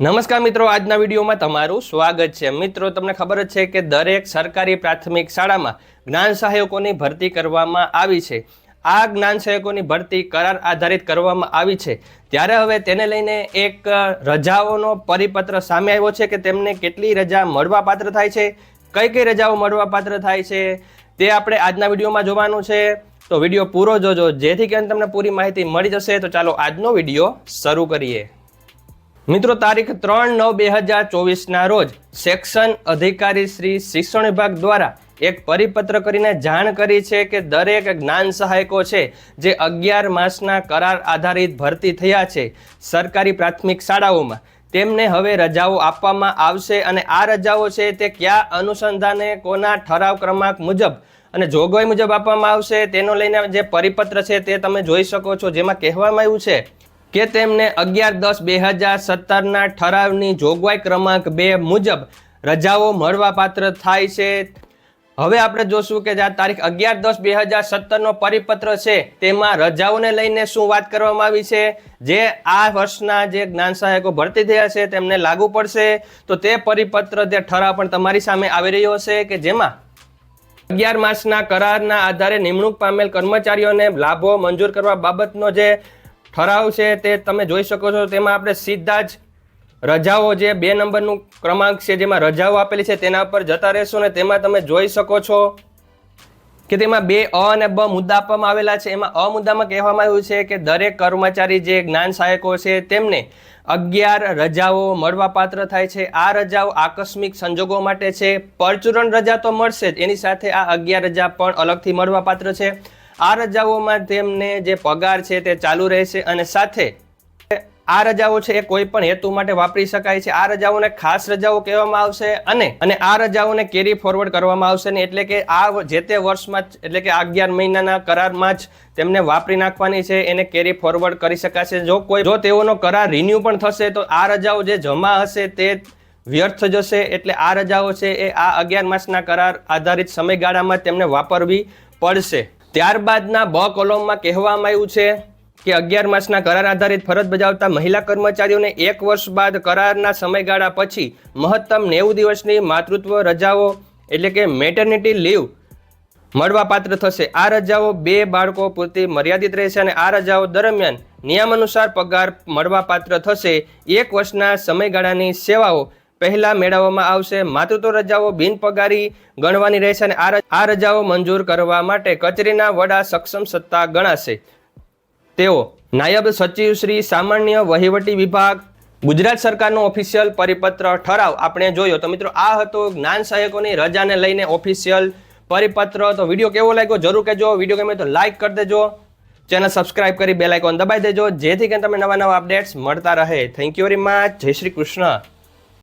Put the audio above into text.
નમસ્કાર મિત્રો, આજના વિડીયોમાં તમારું સ્વાગત છે. મિત્રો, તમને ખબર જ છે કે દરેક સરકારી પ્રાથમિક શાળામાં જ્ઞાન સહાયકોની ભરતી કરવામાં આવી છે. આ જ્ઞાન સહાયકોની ભરતી કરાર આધારિત કરવામાં આવી છે. ત્યારે હવે તેને લઈને એક રજાઓનો પરિપત્ર સામે આવ્યો છે કે તેમને કેટલી રજા મળવાપાત્ર થાય છે, કઈ કઈ રજાઓ મળવાપાત્ર થાય છે, તે આપણે આજના વિડીયોમાં જોવાનું છે. તો વીડિયો પૂરો જોજો, જેથી કરીને તમને પૂરી માહિતી મળી જશે. તો ચાલો આજનો વીડિયો શરૂ કરીએ. મિત્રો, તારીખ ત્રણ નવ બે હજાર ચોવીસના રોજ સેક્શન અધિકારી શ્રી શિક્ષણ વિભાગ દ્વારા એક પરિપત્ર કરીને જાણ કરી છે કે દરેક જ્ઞાન સહાયકો છે જે અગિયાર માસના કરાર આધારિત ભરતી થયા છે સરકારી પ્રાથમિક શાળાઓમાં. તેમને હવે રજાઓ આપવામાં આવશે અને આ રજાઓ છે તે કયા અનુસંધાને, કોના ઠરાવ ક્રમાંક મુજબ અને જોગવાઈ મુજબ આપવામાં આવશે તેનો લઈને જે પરિપત્ર છે તે તમે જોઈ શકો છો, જેમાં કહેવામાં આવ્યું છે કે તેમને અગિયાર દસ બે હજાર સત્તરના ઠરાવની જોગવાઈ ક્રમાંક બે મુજબ રજાઓ મળવાપાત્ર થાય છે. હવે આપણે જોશું કે આ તારીખ અગિયાર દસ બે હજાર સત્તરનો પરિપત્ર છે, તેમાં રજાઓને લઈને શું વાત કરવામાં આવી છે? જે આ વર્ષના જે જ્ઞાન સહાયકો ભરતી થયા છે, તેમને લાગુ પડશે. તો તે પરિપત્ર જે ઠરાવ પણ તમારી સામે આવી રહ્યો છે કે જેમાં અગિયાર માસના કરારના આધારે નિમણૂક પામેલ કર્મચારીઓને લાભો મંજૂર કરવા બાબતનો જે ઠરાવ છે તે તમે જોઈ શકો છો. તેમાં આપણે સીધા જ રજાઓ જે બે નંબરનું ક્રમાંક છે, જેમાં રજાઓ આપેલી છે, તેના પર જતા રહેશો ને તેમાં તમે જોઈ શકો છો કે તેમાં બે અ અને બ મુદ્દા આપવામાં આવેલા છે. એમાં અ મુદ્દામાં કહેવામાં આવ્યું છે કે દરેક કર્મચારી જે જ્ઞાન સહાયકો છે, તેમને અગિયાર રજાઓ મળવાપાત્ર થાય છે. આ રજાઓ આકસ્મિક સંજોગો માટે છે. પરચુરણ રજા તો મળશે જ. એની સાથે આ અગિયાર રજા પણ અલગથી મળવાપાત્ર છે. આ રજાઓમાં તેમને જે પગાર છે તે ચાલુ રહેશે અને સાથે આ રજાઓ છે એ કોઈ પણ હેતુ માટે વાપરી શકાય છે. આ રજાઓને ખાસ રજાઓ કહેવામાં આવશે અને અને આ રજાઓને કેરી ફોરવર્ડ કરવામાં આવશે ને એટલે કે આ જે તે વર્ષમાં જ એટલે કે અગિયાર મહિનાના કરારમાં જ તેમને વાપરી નાખવાની છે, એને કેરી ફોરવર્ડ કરી શકાશે. જો કોઈ જો તેઓનો કરાર રિન્યુ પણ થશે, તો આ રજાઓ જે જમા હશે તે વ્યર્થ જશે. એટલે આ રજાઓ છે એ આ અગિયાર માસના કરાર આધારિત સમયગાળામાં તેમને વાપરવી પડશે. ત્યારબાદના બ કોલમમાં કહેવામાં આવ્યું છે કે અગિયાર માસના કરાર આધારિત ફરજ બજાવતા મહિલા કર્મચારીઓને એક વર્ષ બાદ કરારના સમયગાળા પછી મહત્તમ નેવું દિવસની માતૃત્વ રજાઓ એટલે કે મેટર્નિટી લીવ મળવાપાત્ર થશે. આ રજાઓ બે બાળકો પૂરતી મર્યાદિત રહેશે અને આ રજાઓ દરમિયાન નિયમાનુસાર પગાર મળવાપાત્ર થશે. એક વર્ષના સમયગાળાની સેવાઓ પહેલા મેળવવામાં આવશે. માતૃત્વ રજાઓ બિનપગારી ગણવાની રહેશે અને આ રજાઓ મંજૂર કરવા માટે કચેરીના વડા સક્ષમ સત્તા ગણાશે. તેઓ નાયબ સચિવ શ્રી સામાન્ય વહીવટી વિભાગ, ગુજરાત સરકારનો ઓફિશિયલ પરિપત્ર ઠરાવ. આપણે જોયો તો મિત્રો આ હતો જ્ઞાન સહાયકોની રજાને લઈને ઓફિશિયલ પરિપત્ર. તો વીડિયો કેવો લાગ્યો? જરૂર કહેજો. વીડિયો ગમે તો લાઈક કરી દેજો. ચેનલ સબસ્ક્રાઇબ કરી બેલ આઇકોન દબાઈ દેજો. જેથી કરીને તમને નવા નવા અપડેટ્સ મળતા રહે. થેન્ક યુ વેરી મચ જય શ્રી કૃષ્ણ.